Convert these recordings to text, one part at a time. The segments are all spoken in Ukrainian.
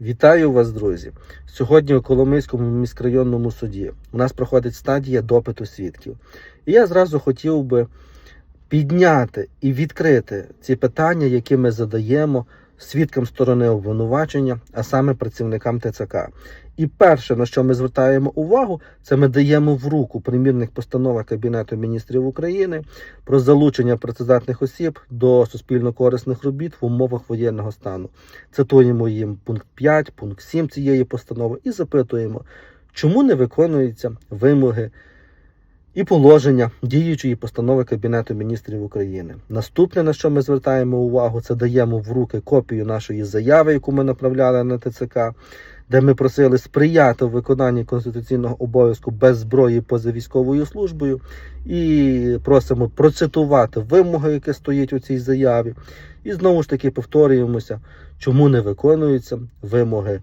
Вітаю вас, друзі! Сьогодні у Коломийському міськрайонному суді у нас проходить стадія допиту свідків. І я зразу хотів би підняти і відкрити ці питання, які ми задаємо свідкам сторони обвинувачення, а саме працівникам ТЦК. І перше, на що ми звертаємо увагу, це ми даємо в руку примірних постанова Кабінету міністрів України про залучення працездатних осіб до суспільно-корисних робіт в умовах воєнного стану. Цитуємо їм пункт 5, пункт 7 цієї постанови і запитуємо, чому не виконуються вимоги і положення діючої постанови Кабінету міністрів України. Наступне, на що ми звертаємо увагу, це даємо в руки копію нашої заяви, яку ми направляли на ТЦК, де ми просили сприяти в виконанні конституційного обов'язку без зброї поза військовою службою, і просимо процитувати вимоги, які стоять у цій заяві. І знову ж таки повторюємося, чому не виконуються вимоги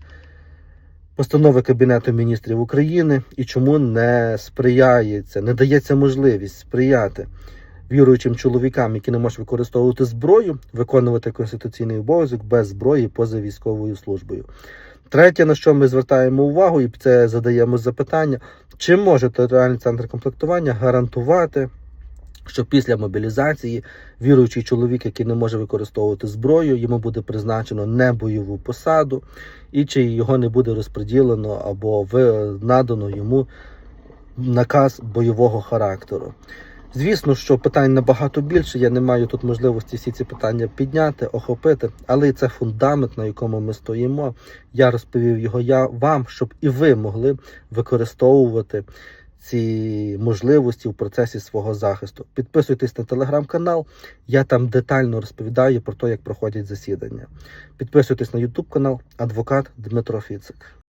постанови Кабінету міністрів України і чому не сприяється, не дається можливість сприяти віруючим чоловікам, які не можуть використовувати зброю, виконувати конституційний обов'язок без зброї поза військовою службою. Третє, на що ми звертаємо увагу, і це задаємо запитання, чи може територіальний центр комплектування гарантувати, що після мобілізації віруючий чоловік, який не може використовувати зброю, йому буде призначено не бойову посаду, і чи його не буде розподілено або надано йому наказ бойового характеру. Звісно, що питань набагато більше. Я не маю тут можливості всі ці питання підняти, охопити, але це фундамент, на якому ми стоїмо. Я розповів його я вам, щоб і ви могли використовувати ці можливості в процесі свого захисту. Підписуйтесь на телеграм-канал. Я там детально розповідаю про те, як проходять засідання. Підписуйтесь на ютуб канал Адвокат Дмитро Фіцик.